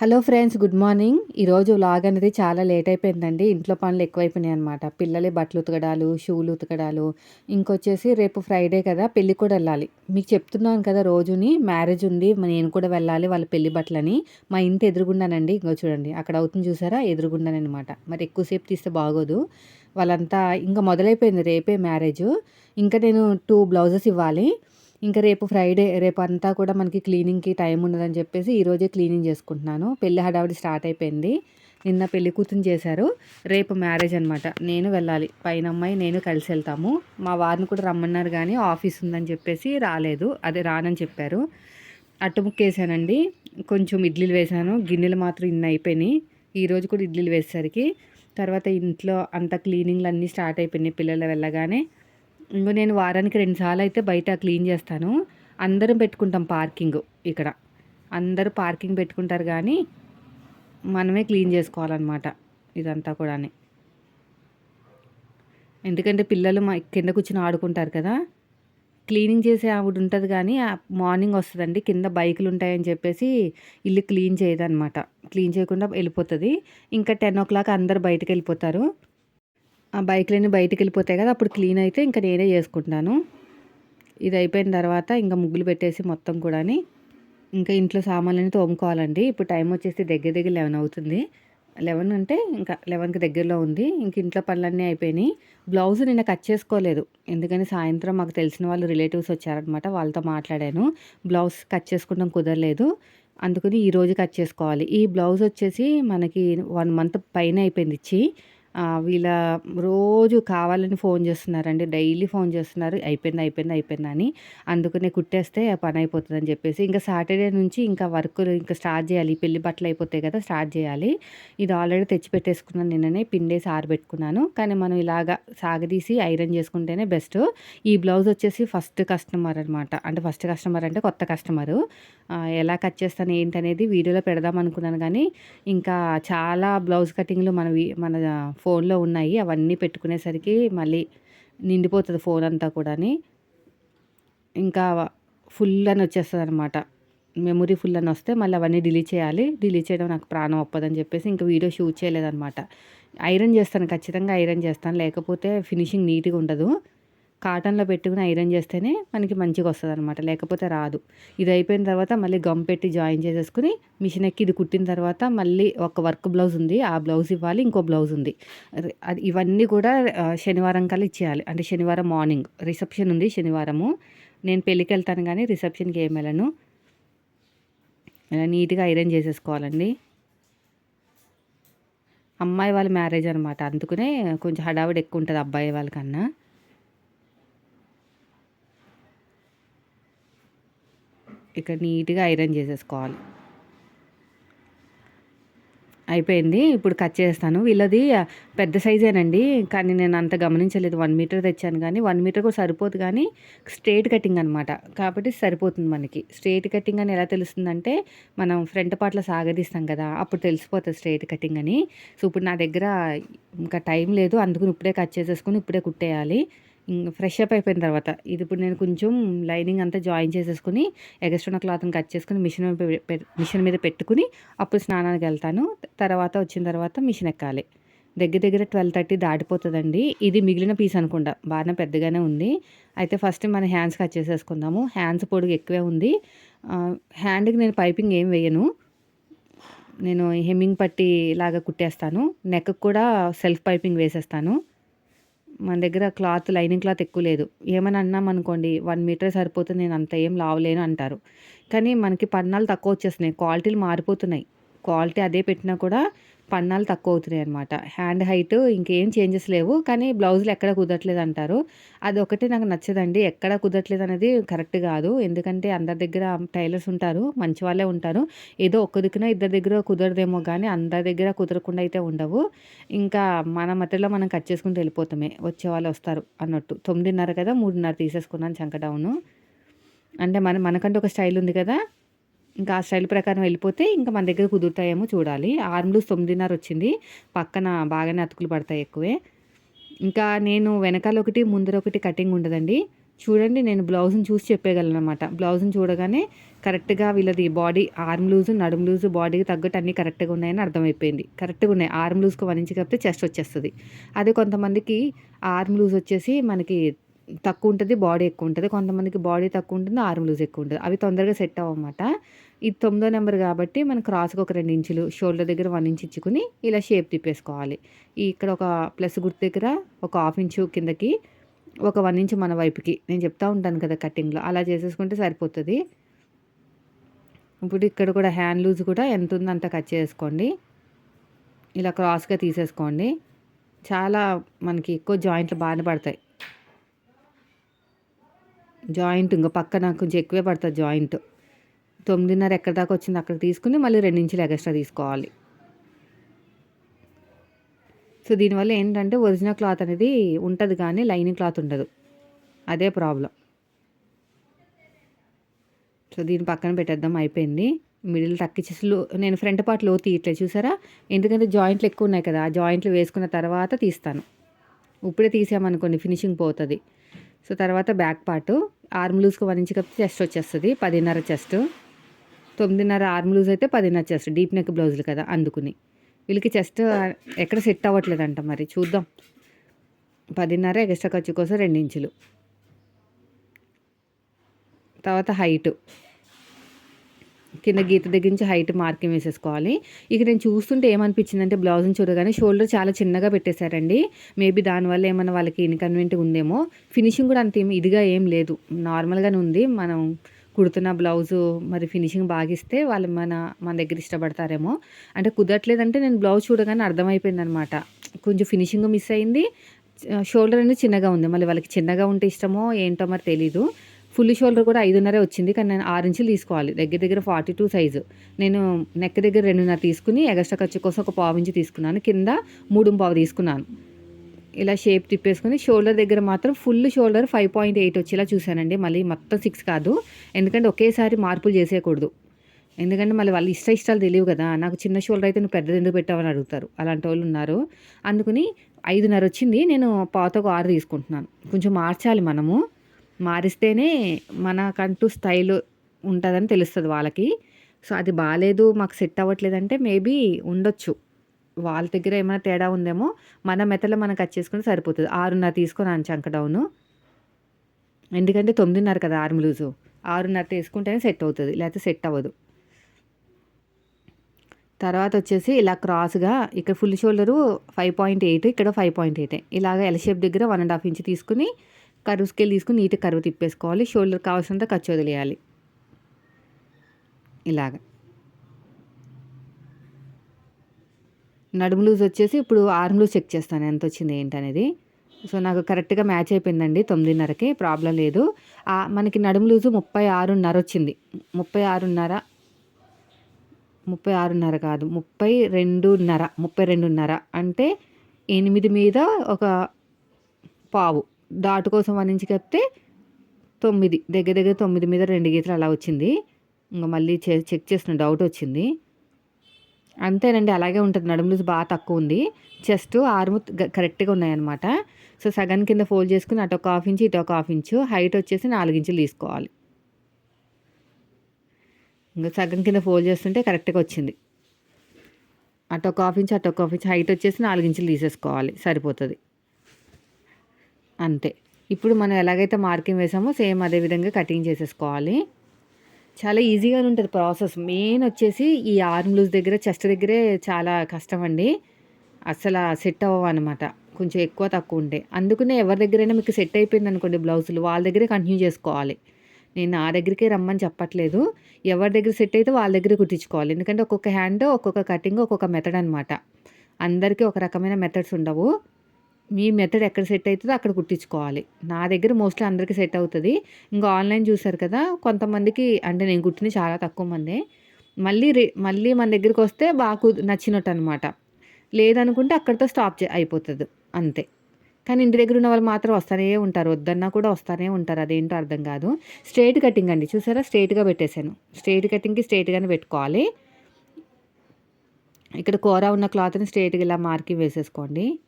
Hello friends good morning. ఈరోజు vlog అనేది చాలా లేట్ అయిపోయిందండి. ఇంట్లో పనులు ఎక్కువైపోయినాయి అనమాట పిల్లలే బట్టలు ఉతకడాలు షూలు ఉతకడాలు. ఇంకొచ్చేసి రేపు ఫ్రైడే కదా పెళ్ళి కూడా వెళ్ళాలి. మీకు చెప్తున్నాను కదా రోజుని మ్యారేజ్ ఉంది నేను కూడా వెళ్ళాలి వాళ్ళ పెళ్ళి బట్టలని. మా ఇంటి ఎదురుగుండానండి ఇంకో చూడండి. అక్కడ అవుతుంది చూసారా? ఎదురుగుండానమాట మరి ఎక్కువసేపు తీస్తే బాగోదు. వాళ్ళంతా ఇంకా మొదలైపోయింది రేపే మ్యారేజ్ ఇంకా నేను టూ బ్లౌజెస్ ఇవ్వాలి. ఇంకా రేపు ఫ్రైడే రేపు అంతా కూడా మనకి క్లీనింగ్కి టైం ఉండదని చెప్పేసి ఈరోజే క్లీనింగ్ చేసుకుంటున్నాను. పెళ్ళి హడావిడి స్టార్ట్ అయిపోయింది. నిన్న పెళ్ళి కూతురు చేశారు. రేపు మ్యారేజ్ అనమాట నేను వెళ్ళాలి. పైన అమ్మాయి నేను కలిసి వెళ్తాము. మా వారిని కూడా రమ్మన్నారు కానీ ఆఫీస్ ఉందని చెప్పేసి రాలేదు. అదే రానని చెప్పారు. అట్టుముక్కేసానండి. కొంచెం ఇడ్లీలు వేసాను. గిన్నెలు మాత్రం ఇన్ని అయిపోయినాయి. ఈరోజు కూడా ఇడ్లీలు వేసేసరికి. తర్వాత ఇంట్లో అంత క్లీనింగ్లు అన్నీ స్టార్ట్ అయిపోయినాయి. పిల్లలు వెళ్ళగానే ఇంకో నేను వారానికి రెండుసార్లు అయితే బయట క్లీన్ చేస్తాను. అందరం పెట్టుకుంటాం పార్కింగ్ ఇక్కడ. అందరూ పార్కింగ్ పెట్టుకుంటారు కానీ మనమే క్లీన్ చేసుకోవాలన్నమాట ఇదంతా కూడా ఎందుకంటే పిల్లలు మా కింద కూర్చొని ఆడుకుంటారు కదా. క్లీనింగ్ చేసే ఆవిడ ఉంటుంది కానీ మార్నింగ్ వస్తుందండి. కింద బైకులు ఉంటాయని చెప్పేసి ఇల్లు క్లీన్ చేయదన్నమాట. క్లీన్ చేయకుండా వెళ్ళిపోతుంది. ఇంకా టెన్ ఓ క్లాక్ అందరు బయటకు వెళ్ళిపోతారు. ఆ బైక్లన్నీ బయటికి వెళ్ళిపోతాయి కదా అప్పుడు క్లీన్ అయితే ఇంకా నేనే చేసుకుంటాను. ఇది అయిపోయిన తర్వాత ఇంకా ముగ్గులు పెట్టేసి మొత్తం కూడా ఇంకా ఇంట్లో సామాన్లన్నీ తోముకోవాలండి. ఇప్పుడు టైం వచ్చేసి దగ్గర దగ్గర లెవెన్ అవుతుంది. లెవెన్ అంటే ఇంకా లెవెన్కి దగ్గరలో ఉంది. ఇంక ఇంట్లో పనులన్నీ అయిపోయినాయి. బ్లౌజ్ నిన్న కట్ చేసుకోలేదు. ఎందుకని సాయంత్రం మాకు తెలిసిన వాళ్ళు రిలేటివ్స్ వచ్చారనమాట వాళ్ళతో మాట్లాడాను. బ్లౌజ్ కట్ చేసుకోవడం కుదరలేదు. అందుకని ఈరోజు కట్ చేసుకోవాలి. ఈ బ్లౌజ్ వచ్చేసి మనకి వన్ మంత్ పైన అయిపోయింది. ఇచ్చి వీళ్ళ రోజు కావాలని ఫోన్ చేస్తున్నారండి. డైలీ ఫోన్ చేస్తున్నారు. అయిపోయింది అయిపోయింది అయిపోయింది అని. అందుకనే కుట్టేస్తే పని అయిపోతుందని చెప్పేసి. ఇంకా సాటర్డే నుంచి ఇంకా వర్క్ ఇంకా స్టార్ట్ చేయాలి. పెళ్ళి బట్టలు అయిపోతాయి కదా స్టార్ట్ చేయాలి. ఇది ఆల్రెడీ తెచ్చి పెట్టేసుకున్నాను నిన్ననే. పిండేసి ఆరబెట్టుకున్నాను. కానీ మనం ఇలాగా సాగదీసి ఐరన్ చేసుకుంటేనే బెస్ట్. ఈ బ్లౌజ్ వచ్చేసి ఫస్ట్ కస్టమర్ అనమాట అంటే ఫస్ట్ కస్టమర్ అంటే కొత్త కస్టమరు. ఎలా కట్ చేస్తాను ఏంటనేది వీడియోలో పెడదాం అనుకున్నాను కానీ ఇంకా చాలా బ్లౌజ్ కటింగ్లు మన మన ఫోన్లో ఉన్నాయి. అవన్నీ పెట్టుకునేసరికి మళ్ళీ నిండిపోతుంది ఫోన్ అంతా కూడా ఇంకా ఫుల్ అని వచ్చేస్తుంది అనమాట మెమొరీ ఫుల్ అని వస్తే మళ్ళీ అవన్నీ డిలీట్ చేయాలి. డిలీట్ చేయడం నాకు ప్రాణం ఒప్పదని చెప్పేసి ఇంకా వీడియో షూట్ చేయలేదన్నమాట ఐరన్ చేస్తాను ఖచ్చితంగా ఐరన్ చేస్తాను. లేకపోతే ఫినిషింగ్ నీట్గా ఉండదు. కాటన్లో పెట్టుకుని ఐరన్ చేస్తేనే మనకి మంచిగా వస్తుంది అనమాట లేకపోతే రాదు. ఇది అయిపోయిన తర్వాత మళ్ళీ గమ్ పెట్టి జాయిన్ చేసేసుకుని మిషన్ ఎక్కి ఇది కుట్టిన తర్వాత మళ్ళీ ఒక వర్క్ బ్లౌజ్ ఉంది. ఆ బ్లౌజ్ ఇవ్వాలి ఇంకో బ్లౌజ్ ఉంది. అది ఇవన్నీ కూడా శనివారం కల్లా ఇచ్చేయాలి. అంటే శనివారం మార్నింగ్. రిసెప్షన్ ఉంది శనివారము. నేను పెళ్ళికి వెళ్తాను కానీ రిసెప్షన్కి ఏం వెళ్ళను. ఇలా నీట్గా ఐరన్ చేసేసుకోవాలండి. అమ్మాయి వాళ్ళ మ్యారేజ్ అనమాట అందుకనే కొంచెం హడావిడి ఎక్కువ ఉంటుంది అబ్బాయి వాళ్ళకన్నా. ఇక్కడ నీట్గా ఐరన్ చేసేసుకోవాలి. అయిపోయింది. ఇప్పుడు కట్ చేస్తాను. వీళ్ళది పెద్ద సైజేనండి. కానీ నేను అంత గమనించలేదు. వన్ మీటర్ తెచ్చాను కానీ వన్ మీటర్ కూడా సరిపోదు కానీ స్ట్రేట్ కటింగ్ అనమాట కాబట్టి సరిపోతుంది మనకి. స్ట్రేట్ కటింగ్ అని ఎలా తెలుస్తుందంటే మనం ఫ్రంట్ పార్ట్లో సాగదీస్తాం కదా అప్పుడు తెలిసిపోతుంది స్ట్రేట్ కటింగ్ అని. సో ఇప్పుడు నా దగ్గర ఇంకా టైం లేదు. అందుకని ఇప్పుడే కట్ చేసేసుకుని ఇప్పుడే కుట్టేయాలి. ఫ్రెష్ అప్ అయిపోయిన తర్వాత ఇది ఇప్పుడు నేను కొంచెం లైనింగ్ అంతా జాయిన్ చేసేసుకుని ఎగస్ట్రా క్లాత్ని కట్ చేసుకుని మిషన్ మిషన్ మీద పెట్టుకుని అప్పుడు స్నానానికి వెళ్తాను. తర్వాత వచ్చిన తర్వాత మిషన్ ఎక్కాలి. దగ్గర దగ్గర ట్వెల్వ్ థర్టీ దాటిపోతుందండి. ఇది మిగిలిన పీస్ అనుకుంటా. బాగానే పెద్దగానే ఉంది. అయితే ఫస్ట్ మన హ్యాండ్స్ కట్ చేసేసుకుందాము. హ్యాండ్స్ పొడుగు ఎక్కువే ఉంది. హ్యాండ్కి నేను పైపింగ్ ఏం వేయను. నేను హెమ్మింగ్ పట్టి లాగా కుట్టేస్తాను. నెక్ కూడా సెల్ఫ్ పైపింగ్ వేసేస్తాను. మన దగ్గర క్లాత్ లైనింగ్ క్లాత్ ఎక్కువ లేదు. ఏమని అన్నాం అనుకోండి వన్ మీటర్ సరిపోతుంది నేను అంత ఏం లావలేను అంటారు. కానీ మనకి పన్నాలు తక్కువ వచ్చేస్తున్నాయి. క్వాలిటీలు మారిపోతున్నాయి. క్వాలిటీ అదే పెట్టినా కూడా పన్నాలు తక్కువ అవుతున్నాయి అనమాట హ్యాండ్ హైట్ ఇంకేం చేంజెస్ లేవు. కానీ బ్లౌజులు ఎక్కడ కుదరట్లేదు అంటారు అది ఒకటి నాకు నచ్చదండి. ఎక్కడ కుదరట్లేదు అనేది కరెక్ట్ కాదు. ఎందుకంటే అందరి దగ్గర టైలర్స్ ఉంటారు. మంచి వాళ్ళే ఉంటారు. ఏదో ఒక్క దిక్కున ఇద్దరి దగ్గర కుదరదేమో కానీ అందరి దగ్గర కుదరకుండా అయితే ఉండవు. ఇంకా మన మధ్యలో మనం కట్ చేసుకుంటూ వెళ్ళిపోతామే. వచ్చే వాళ్ళు వస్తారు అన్నట్టు. తొమ్మిదిన్నర కదా మూడున్నర తీసేసుకున్నాను చంకడౌను అంటే మన మనకంటే ఒక స్టైల్ ఉంది కదా? ఇంకా ఆ స్టైల్ ప్రకారం వెళ్ళిపోతే ఇంకా మన దగ్గర కుదురుతాయేమో చూడాలి. ఆర్మ్లు తొమ్మిదిన్నర వచ్చింది. పక్కన బాగానే అతుకులు పడతాయి ఎక్కువే. ఇంకా నేను వెనకాల ఒకటి ముందర ఒకటి కటింగ్ ఉండదండి. చూడండి నేను బ్లౌజ్ని చూసి చెప్పేయగలను అనమాట బ్లౌజ్ని చూడగానే కరెక్ట్గా వీళ్ళది బాడీ ఆర్మ్ లూజ్ నడుము లూజు బాడీకి తగ్గట్టు అన్నీ కరెక్ట్గా ఉన్నాయని అర్థమైపోయింది. కరెక్ట్గా ఉన్నాయి. ఆర్మ్ లూజ్కి వన్ ఇంచ్ కప్పితే చెస్ట్ వచ్చేస్తుంది. అదే కొంతమందికి ఆర్మ్ లూజ్ వచ్చేసి మనకి తక్కువ ఉంటుంది బాడీ ఎక్కువ ఉంటుంది. కొంతమందికి బాడీ తక్కువ ఉంటుంది ఆర్మ్ లూజ్ ఎక్కువ ఉంటుంది. అవి తొందరగా సెట్ అవ్వమాట ఇది తొమ్మిదో నెంబర్ కాబట్టి మనం క్రాస్కి ఒక రెండు ఇంచులు షోల్డర్ దగ్గర వన్ ఇంచ్ ఇచ్చుకుని ఇలా షేప్ తిప్పేసుకోవాలి. ఇక్కడ ఒక ప్లస్ గుర్తు దగ్గర ఒక హాఫ్ ఇంచు కిందకి ఒక వన్ ఇంచ్ మన వైపుకి. నేను చెప్తా ఉంటాను కదా కటింగ్లో. అలా చేసేసుకుంటే సరిపోతుంది. ఇప్పుడు ఇక్కడ కూడా హ్యాండ్ లూజ్ కూడా ఎంత ఉందో అంత కట్ చేసుకోండి. ఇలా క్రాస్గా తీసేసుకోండి. చాలా మనకి ఎక్కువ జాయింట్లు బాగానే పడతాయి. జాయింట్ ఇంకా పక్కన కొంచెం ఎక్కువే పడుతుంది జాయింట్. తొమ్మిదిన్నర ఎక్కడి దాకా వచ్చింది అక్కడికి తీసుకుని మళ్ళీ రెండించులు ఎగస్ట్రా ఎక్స్ట్రా తీసుకోవాలి. సో దీనివల్ల ఏంటంటే ఒరిజినల్ క్లాత్ అనేది ఉంటుంది కానీ లైనింగ్ క్లాత్ ఉండదు. అదే ప్రాబ్లం. సో దీని పక్కన పెట్టేద్దాం అయిపోయింది. మిడిల్ తక్కిచ్చి లో నేను ఫ్రంట్ పార్ట్లో తీయట్లేదు చూసారా? ఎందుకంటే జాయింట్లు ఎక్కువ ఉన్నాయి కదా ఆ జాయింట్లు వేసుకున్న తర్వాత తీస్తాను. ఇప్పుడే తీసామనుకోండి ఫినిషింగ్ పోతుంది. సో తర్వాత బ్యాక్ పార్ట్ ఆర్మ్ లూజ్కి వన్ ఇంచ్ కప్పితే చెస్ట్ వచ్చేస్తుంది పదిన్నర చెస్ట్ తొమ్మిదిన్నర ఆర్మ్ లూజ్ అయితే పదిన్నర చెస్ట్ డీప్ నెక్ బ్లౌజులు కదా అందుకుని. వీళ్ళకి చెస్ట్ ఎక్కడ సెట్ అవ్వట్లేదంట మరి చూద్దాం. పదిన్నర ఎక్స్ట్రా ఖర్చు కోసం రెండు ఇంచులు. తర్వాత హైట్ కింద గీత దగ్గర నుంచి హైట్ మార్కింగ్ వేసేసుకోవాలి. ఇక నేను చూస్తుంటే ఏమనిపించింది అంటే బ్లౌజ్ని చూడగానే షోల్డర్ చాలా చిన్నగా పెట్టేశారండి. మేబీ దానివల్ల ఏమైనా వాళ్ళకి ఇన్కన్వీనియంట్గా ఉందేమో. ఫినిషింగ్ కూడా అంత ఇదిగా ఏం లేదు. నార్మల్గానే ఉంది. మనం కుడుతున్న బ్లౌజు మరి ఫినిషింగ్ బాగా ఇస్తే వాళ్ళు మన మన దగ్గర ఇష్టపడతారేమో. అంటే కుదరట్లేదంటే నేను బ్లౌజ్ చూడగానే అర్థమైపోయింది అనమాట కొంచెం ఫినిషింగ్ మిస్ అయింది. షోల్డర్ అనేది చిన్నగా ఉంది. మళ్ళీ వాళ్ళకి చిన్నగా ఉంటే ఇష్టమో ఏంటో మరి తెలీదు. ఫుల్ షోల్డర్ కూడా ఐదున్నరే వచ్చింది. కానీ నేను ఆరు ఇంచులు తీసుకోవాలి. దగ్గర దగ్గర ఫార్టీ టూ సైజు. నేను నెక్ దగ్గర రెండున్నర తీసుకుని ఎగస్ట్రా ఖర్చు కోసం ఒక పావు ఇంచు తీసుకున్నాను. కింద మూడు పావు తీసుకున్నాను. ఇలా షేప్ తిప్పేసుకొని షోల్డర్ దగ్గర మాత్రం full shoulder five point eight వచ్చేలా చూశానండి. మళ్ళీ మొత్తం సిక్స్ కాదు. ఎందుకంటే ఒకేసారి మార్పులు చేసేయకూడదు. ఎందుకంటే మళ్ళీ వాళ్ళు ఇష్ట ఇష్టాలు తెలియవు కదా. నాకు చిన్న షోల్డర్ అయితే నువ్వు పెద్దది ఎందుకు పెట్టావని అడుగుతారు. అలాంటి వాళ్ళు ఉన్నారు. అందుకని ఐదున్నర వచ్చింది. నేను పాతకు ఆరు తీసుకుంటున్నాను. కొంచెం మార్చాలి మనము. మారిస్తేనే మనకంటూ స్టైల్ ఉంటుందని తెలుస్తుంది వాళ్ళకి. సో అది బాగాలేదు మాకు సెట్ అవ్వట్లేదంటే మేబీ ఉండొచ్చు. వాళ్ళ దగ్గర ఏమైనా తేడా ఉందేమో మన మెతలో మనం కట్ చేసుకుని సరిపోతుంది. ఆరున్నర తీసుకొని అంచంక డౌను. ఎందుకంటే తొమ్మిదిన్నర కదా ఆర్మ్ లూజు. ఆరున్నర తీసుకుంటేనే సెట్ అవుతుంది లేకపోతే సెట్ అవ్వదు. తర్వాత వచ్చేసి ఇలా క్రాస్గా ఇక్కడ full shoulder five point eight ఇక్కడ ఫైవ్ పాయింట్ ఎయిట్. ఇలాగ ఎల్ షేప్ దగ్గర వన్ అండ్ హాఫ్ ఇంచ్ తీసుకుని కరువు స్కేల్ తీసుకుని నీట్గా కరువు తిప్పేసుకోవాలి. షోల్డర్ కావాల్సినంత ఖర్చు వదిలేయాలి. ఇలాగ. నడుము లూజ్ వచ్చేసి ఇప్పుడు ఆర్మ్ లూజ్ చెక్ చేస్తాను ఎంత వచ్చింది ఏంటనేది సో నాకు కరెక్ట్గా మ్యాచ్ అయిపోయిందండి తొమ్మిదిన్నరకి ప్రాబ్లం లేదు. మనకి నడుము లూజు ముప్పై ఆరున్నర వచ్చింది. ముప్పై ఆరున్నర ముప్పై ఆరున్నర కాదు ముప్పై రెండున్నర ముప్పై రెండున్నర అంటే ఎనిమిది మీద ఒక పావు. దాటు కోసం వన్ చెప్తే తొమ్మిది దగ్గర దగ్గర తొమ్మిది మీద రెండు గీతలు అలా వచ్చింది. ఇంకా మళ్ళీ చెక్ చేసిన డౌట్ వచ్చింది. అంతేనండి అలాగే ఉంటుంది. నడుము లూజ్ బాగా తక్కువ ఉంది. చెస్ట్ ఆర్మ్ కరెక్ట్గా ఉన్నాయన్నమాట. సో సగం కింద ఫోల్డ్ చేసుకుని అటు ఒక హాఫ్ ఇంచు ఇటు ఒక హాఫ్ ఇంచు హైట్ వచ్చేసి నాలుగు ఇంచులు తీసుకోవాలి. ఇంకా సగం కింద ఫోల్డ్ చేస్తుంటే కరెక్ట్గా వచ్చింది. అటు ఒక హాఫ్ ఇంచ్ అటు ఒక హాఫ్ ఇంచ్ హైట్ వచ్చేసి నాలుగు ఇంచులు తీసేసుకోవాలి. సరిపోతుంది. అంతే. ఇప్పుడు మనం ఎలాగైతే మార్కింగ్ వేసామో సేమ్ అదే విధంగా కటింగ్ చేసేసుకోవాలి. చాలా ఈజీగా ఉంటుంది ప్రాసెస్. మెయిన్ వచ్చేసి ఈ ఆర్మ్ లూజ్ దగ్గర చెస్ట్ దగ్గరే చాలా కష్టం అండి అసలు సెట్ అవ్వవు అనమాట కొంచెం ఎక్కువ తక్కువ ఉండే అందుకనే ఎవరి దగ్గరైనా మీకు సెట్ అయిపోయింది అనుకోండి బ్లౌజులు వాళ్ళ దగ్గరే కంటిన్యూ చేసుకోవాలి. నేను నా దగ్గరికే రమ్మని చెప్పట్లేదు. ఎవరి దగ్గర సెట్ అయితే వాళ్ళ దగ్గర కుట్టించుకోవాలి. ఎందుకంటే ఒక్కొక్క హ్యాండ్ ఒక్కొక్క కటింగ్ ఒక్కొక్క మెథడ్ అనమాట అందరికీ ఒక రకమైన మెథడ్స్ ఉండవు. మీ మెథడ్ ఎక్కడ సెట్ అవుతుందో అక్కడ కుట్టించుకోవాలి. నా దగ్గర మోస్ట్లీ అందరికీ సెట్ అవుతుంది. ఇంకా ఆన్లైన్ చూసారు కదా కొంతమందికి అంటే నేను కుట్టిన చాలా తక్కువ మంది. మళ్ళీ రే మళ్ళీ మన దగ్గరికి వస్తే బాగా నచ్చినట్టు అనమాట లేదనుకుంటే అక్కడితో స్టాప్ చే అయిపోతుంది. అంతే. కానీ ఇంటి దగ్గర ఉన్న వాళ్ళు మాత్రం వస్తూనే ఉంటారు. వద్దన్నా కూడా వస్తూనే ఉంటారు. అదేంటో అర్థం కాదు. స్ట్రైట్ కటింగ్ అండి. చూసారా? స్ట్రైట్గా పెట్టేశాను. స్ట్రైట్ కటింగ్కి స్ట్రైట్గానే పెట్టుకోవాలి. ఇక్కడ కూర ఉన్న క్లాత్ని స్ట్రైట్గా ఇలా మార్కింగ్ వేసేసుకోండి.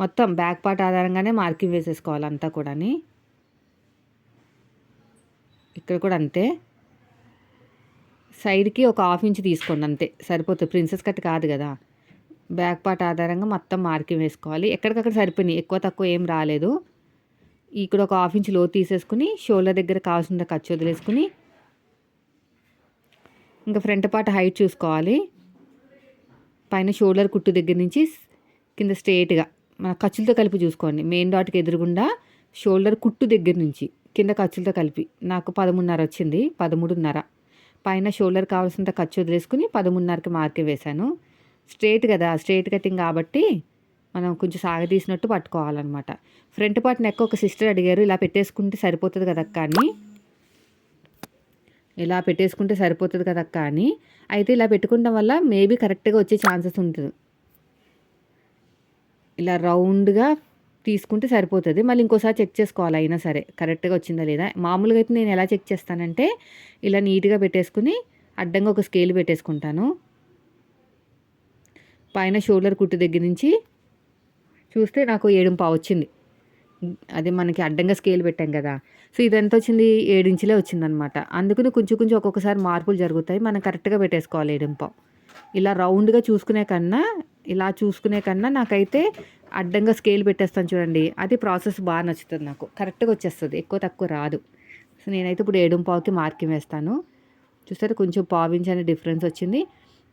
మొత్తం బ్యాక్ పార్ట్ ఆధారంగానే మార్కింగ్ వేసేసుకోవాలి అంతా కూడాని. ఇక్కడ కూడా అంతే. సైడ్కి ఒక హాఫ్ ఇంచ్ తీసుకోండి అంతే. సరిపోతుంది ప్రిన్సెస్ కట్ కాదు కదా. బ్యాక్ పార్ట్ ఆధారంగా మొత్తం మార్కింగ్ వేసుకోవాలి. ఎక్కడికక్కడ సరిపోయినాయి. ఎక్కువ తక్కువ ఏం రాలేదు. ఇక్కడ ఒక హాఫ్ ఇంచ్లో తీసేసుకుని షోల్డర్ దగ్గర కావాల్సిన ఖర్చు వదిలేసుకుని ఇంకా ఫ్రంట్ పార్ట్ హైట్ చూసుకోవాలి. పైన షోల్డర్ కుట్టు దగ్గర నుంచి కింద స్ట్రేట్గా. మన ఖర్చులతో కలిపి చూసుకోండి. మెయిన్ డాట్కి ఎదురుగుండా షోల్డర్ కుట్టు దగ్గర నుంచి కింద ఖర్చులతో కలిపి. నాకు పదమూడున్నర వచ్చింది పదమూడున్నర. పైన షోల్డర్ కావాల్సినంత ఖర్చు వదిలేసుకుని పదమూడున్నరకి మార్కే వేశాను. స్ట్రేట్ కదా స్ట్రేట్ కటింగ్ కాబట్టి మనం కొంచెం సాగదీసినట్టు పట్టుకోవాలన్నమాట. ఫ్రంట్ పార్ట్ నెక్ ఒక సిస్టర్ అడిగారు ఇలా పెట్టేసుకుంటే సరిపోతుంది కదా కానీ ఇలా పెట్టేసుకుంటే సరిపోతుంది కదా కానీ అయితే ఇలా పెట్టుకోవడం వల్ల మేబీ కరెక్ట్గా వచ్చే ఛాన్సెస్ ఉంటుంది. ఇలా రౌండ్గా తీసుకుంటే సరిపోతుంది. మళ్ళీ ఇంకోసారి చెక్ చేసుకోవాలి అయినా సరే. కరెక్ట్గా వచ్చిందా లేదా? మామూలుగా అయితే నేను ఎలా చెక్ చేస్తానంటే ఇలా నీట్గా పెట్టేసుకుని అడ్డంగా ఒక స్కేల్ పెట్టేసుకుంటాను. పైన షోల్డర్ కుట్టు దగ్గర నుంచి చూస్తే నాకు ఏడు వచ్చింది. అదే మనకి అడ్డంగా స్కేల్ పెట్టాం కదా. సో ఇది ఎంత వచ్చింది? ఏడించులే వచ్చిందనమాట. అందుకని కొంచెం కొంచెం ఒక్కొక్కసారి మార్పులు జరుగుతాయి. మనం కరెక్ట్గా పెట్టేసుకోవాలి ఏడింపావు ఇలా రౌండ్గా చూసుకునే కన్నా ఇలా చూసుకునే కన్నా నాకైతే అడ్డంగా స్కేల్ పెట్టేస్తాను చూడండి. అది ప్రాసెస్ బాగా నచ్చుతుంది నాకు. కరెక్ట్గా వచ్చేస్తుంది. ఎక్కువ తక్కువ రాదు. సో నేనైతే ఇప్పుడు ఏడుం పావుకి మార్కింగ్ వేస్తాను. చూస్తే కొంచెం పావించి అనే డిఫరెన్స్ వచ్చింది.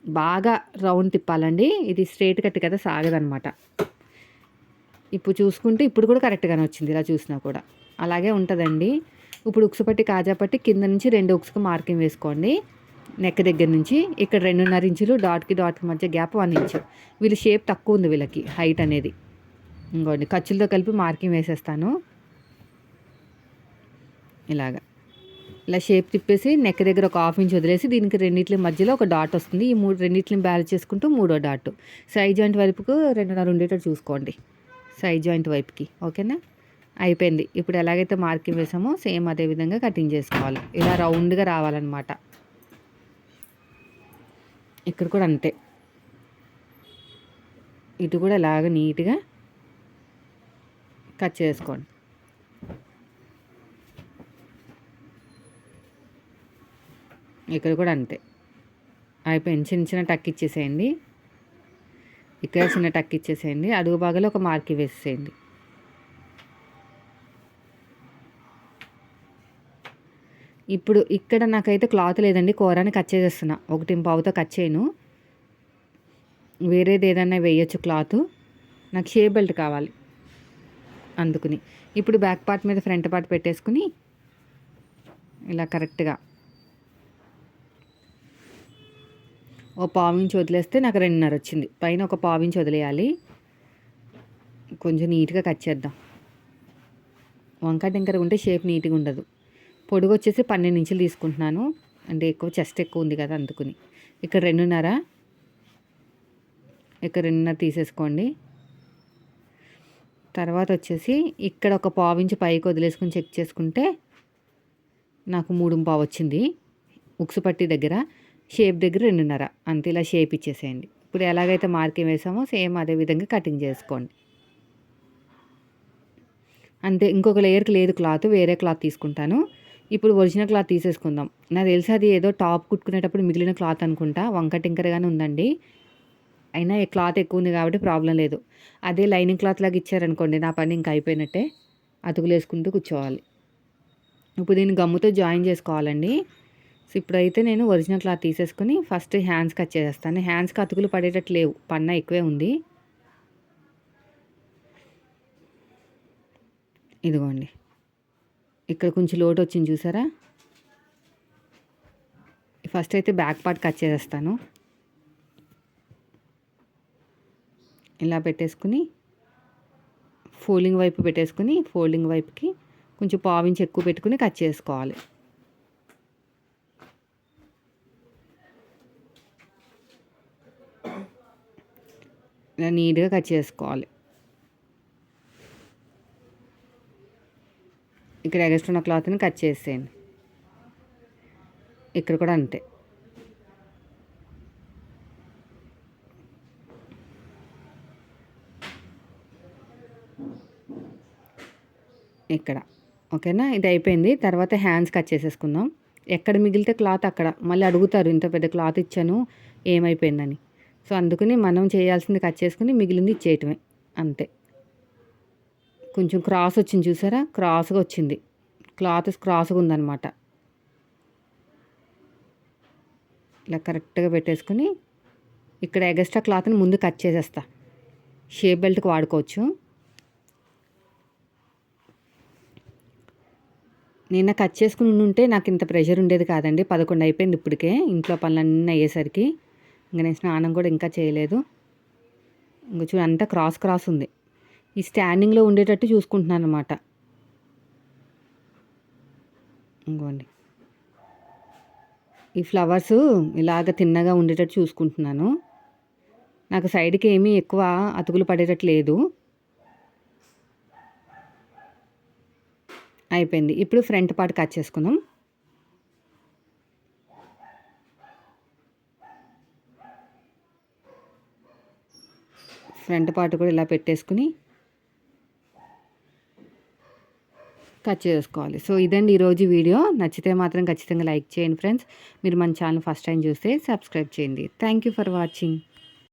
బాగా రౌండ్ తిప్పాలండి. ఇది స్ట్రేట్ కట్ కదా సాగదనమాట. ఇప్పుడు చూసుకుంటే ఇప్పుడు కూడా కరెక్ట్గానే వచ్చింది ఇలా చూసినా కూడా. అలాగే ఉంటుందండి. ఇప్పుడు ఉక్సు పట్టి కాజా పట్టి కింద నుంచి రెండు ఉక్సుకు మార్కింగ్ వేసుకోండి. నెక్ దగ్గర నుంచి ఇక్కడ రెండున్నర ఇంచులు డాట్కి డాట్కి మధ్య గ్యాప్ వన్ ఇంచు వీళ్ళ షేప్ తక్కువ ఉంది వీళ్ళకి హైట్ అనేది. ఇంకోండి ఖర్చులతో కలిపి మార్కింగ్ వేసేస్తాను. ఇలాగా. ఇలా షేప్ తిప్పేసి నెక్ దగ్గర ఒక హాఫ్ ఇంచ్ వదిలేసి దీనికి రెండింటి మధ్యలో ఒక డాట్ వస్తుంది. ఈ మూడు రెండింటిని బ్యాలెన్స్ చేసుకుంటూ మూడో డాట్ సైడ్ జాయింట్ వైపుకు రెండున్నర ఉండేటట్టు చూసుకోండి. సైడ్ జాయింట్ వైపుకి ఓకేనా? అయిపోయింది. ఇప్పుడు ఎలాగైతే మార్కింగ్ వేసామో సేమ్ అదే విధంగా కటింగ్ చేసుకోవాలి. ఇలా రౌండ్గా రావాలన్నమాట. ఇక్కడ కూడా అంతే. ఇటు కూడా ఇలాగ నీట్గా కట్ చేసుకోండి. ఇక్కడ కూడా అంతే. అయిపోయింది. చిన్న చిన్న టక్ ఇచ్చేసేయండి. ఇక్కడ చిన్న టక్ ఇచ్చేసేయండి. అడుగు భాగంలో ఒక మార్కి వేసేసేయండి ఇప్పుడు ఇక్కడ నాకైతే క్లాత్ లేదండి కూరని కట్ చేసేస్తున్నా. ఒకటి పావుతో కట్ చేయను. వేరేది ఏదన్నా వేయచ్చు క్లాత్. నాకు షేప్ బెల్ట్ కావాలి అందుకుని. ఇప్పుడు బ్యాక్ పార్ట్ మీద ఫ్రంట్ పార్ట్ పెట్టేసుకుని ఇలా కరెక్ట్గా ఓ పావించి వదిలేస్తే నాకు రెండున్నర వచ్చింది. పైన ఒక పావించి వదిలేయాలి. కొంచెం నీట్గా కట్ చేద్దాం. వంకాయ టింకర ఉంటే షేప్ నీట్గా ఉండదు. పొడుగు వచ్చేసి పన్నెండు ఇంచులు తీసుకుంటున్నాను. అంటే ఎక్కువ చెస్ట్ ఎక్కువ ఉంది కదా అందుకుని. ఇక్కడ రెండున్నర. ఇక్కడ రెండున్నర తీసేసుకోండి. తర్వాత వచ్చేసి ఇక్కడ ఒక పావు ఇంచు పైకి వదిలేసుకుని చెక్ చేసుకుంటే నాకు మూడు పావు వచ్చింది. ఉక్సు పట్టి దగ్గర. షేప్ దగ్గర రెండున్నర. అంతే ఇలా షేప్ ఇచ్చేసేయండి. ఇప్పుడు ఎలాగైతే మార్కింగ్ వేసామో సేమ్ అదే విధంగా కటింగ్ చేసుకోండి. అంతే ఇంకొక లేయర్కి లేదు క్లాత్ వేరే క్లాత్ తీసుకుంటాను. ఇప్పుడు ఒరిజినల్ క్లాత్ తీసేసుకుందాం. నాకు తెలిసి అది ఏదో టాప్ కుట్టుకునేటప్పుడు మిగిలిన క్లాత్ అనుకుంటా. వంక టింకర్గానే ఉందండి. అయినా ఈ క్లాత్ ఎక్కువ ఉంది కాబట్టి ప్రాబ్లం లేదు. అదే లైనింగ్ క్లాత్ లాగా ఇచ్చారనుకోండి నా పని ఇంకా అయిపోయినట్టే అతుకులు వేసుకుంటూ కూర్చోవాలి. ఇప్పుడు దీన్ని గమ్ముతో జాయిన్ చేసుకోవాలండి. సో ఇప్పుడైతే నేను ఒరిజినల్ క్లాత్ తీసేసుకుని ఫస్ట్ హ్యాండ్స్ కట్ చేసేస్తాను. హ్యాండ్స్కి అతుకులు పడేటట్టు లేవు. పన్న ఎక్కువే ఉంది. ఇదిగోండి. ఇక్కడ కొంచెం లోటు వచ్చింది చూసారా? ఫస్ట్ అయితే బ్యాక్ పార్ట్ కట్ చేసేస్తాను. ఇలా పెట్టేసుకుని ఫోల్డింగ్ వైపు పెట్టేసుకుని ఫోల్డింగ్ వైపుకి కొంచెం పావించి ఎక్కువ పెట్టుకుని కట్ చేసుకోవాలి. ఇలా నీట్గా కట్ చేసుకోవాలి. ఇక్కడ ఎగస్ట్ ఉన్న క్లాత్ని కట్ చేసేయండి. ఇక్కడ కూడా అంతే. ఇక్కడ. ఓకేనా? ఇది అయిపోయింది. తర్వాత హ్యాండ్స్ కట్ చేసేసుకుందాం. ఎక్కడ మిగిలితే క్లాత్ అక్కడ. మళ్ళీ అడుగుతారు ఇంత పెద్ద క్లాత్ ఇచ్చాను ఏమైపోయిందని. సో అందుకని మనం చేయాల్సింది కట్ చేసుకుని మిగిలింది ఇచ్చేయటమే. అంతే. కొంచెం క్రాస్ వచ్చింది చూసారా? క్రాస్గా వచ్చింది. క్లాత్ క్రాస్గా ఉందన్నమాట. ఇలా కరెక్ట్గా పెట్టేసుకుని ఇక్కడ ఎగస్ట్రా క్లాత్ని ముందు కట్ చేసేస్తా. షేప్ బెల్ట్కి వాడుకోవచ్చు. నిన్న కట్ చేసుకుని ఉంటే నాకు ఇంత ప్రెషర్ ఉండేది కాదండి. పదకొండు అయిపోయింది ఇప్పటికే. ఇంట్లో పనులన్నీ అయ్యేసరికి. ఇంకా నేను స్నానం కూడా ఇంకా చేయలేదు. ఇంకా చూడు అంతా క్రాస్ క్రాస్ ఉంది. ఈ స్టాండింగ్లో ఉండేటట్టు చూసుకుంటున్నాను అనమాట ఇంకోండి. ఈ ఫ్లవర్స్ ఇలాగ తిన్నగా ఉండేటట్టు చూసుకుంటున్నాను. నాకు సైడ్కి ఏమీ ఎక్కువ అతుకులు పడేటట్టు లేదు. అయిపోయింది. ఇప్పుడు ఫ్రంట్ పార్ట్ కట్ చేసుకుందాం. ఫ్రంట్ పార్ట్ కూడా ఇలా పెట్టేసుకుని కట్ చేసుకోవాలి. సో ఇదండి ఈరోజు వీడియో. నచ్చితే మాత్రం ఖచ్చితంగా లైక్ చేయండి ఫ్రెండ్స్. మీరు మన ఛానల్ ఫస్ట్ టైం చూస్తే సబ్స్క్రైబ్ చేయండి. Thank you for watching.